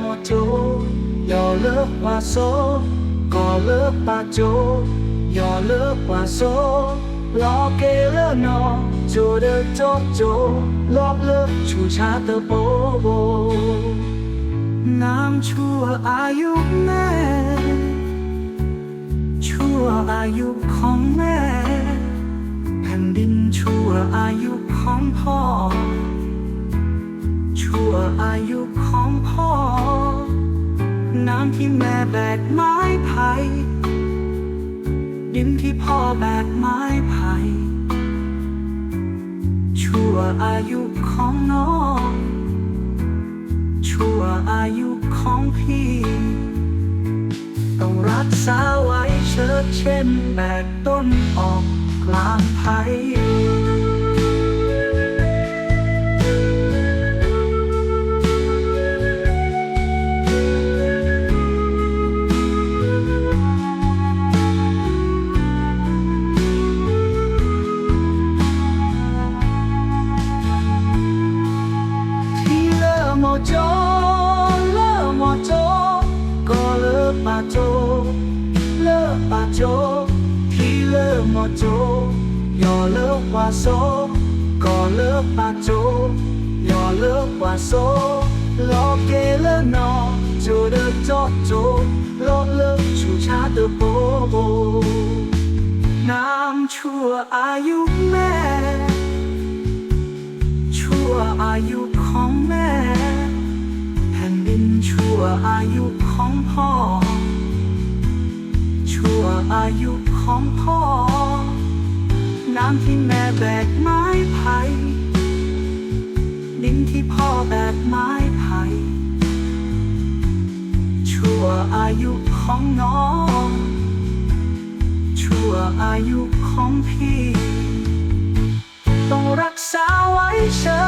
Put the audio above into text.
ปาโจที่เลอโมโจยอเลอปาโซก็เลอปาโจยอเลอปาโซรอเกเลอนอโจเดอโจโจรอบเลอชูชาเตโบโบน้ำชั่วอายุแม่ชั่วอายุของแม่แผ่นดินชั่วอายุของพ่อชั่วอายุของ น้ำที่แม่แบกไม้ไผ่ดินที่พ่อแบกไม้ไผ่ชั่วอายุของน้อง ชั่วอายุของพี่ ต้องรักษาไว้เชิดเช่นแบกต้นออกกลางไผ่ ปาโจ เลอปาโจที่เลอโมโจยอเลอวาโซก็เลอปาโจยอเลอวาโซโลเกเลนอโจเดอโจโจโลเลอชูชาเดอโบโบน้ำชั่วอายุแม่ ชั่วอายุของแม่ ชั่วอายุของพ่อ ชั่วอายุของพ่อ น้ำที่แม่แบกไม้ไผ่ดินที่พ่อแบกไม้ไผ่ชั่วอายุของน้อง ชั่วอายุของพี่ ต้องรักษาไว้เช่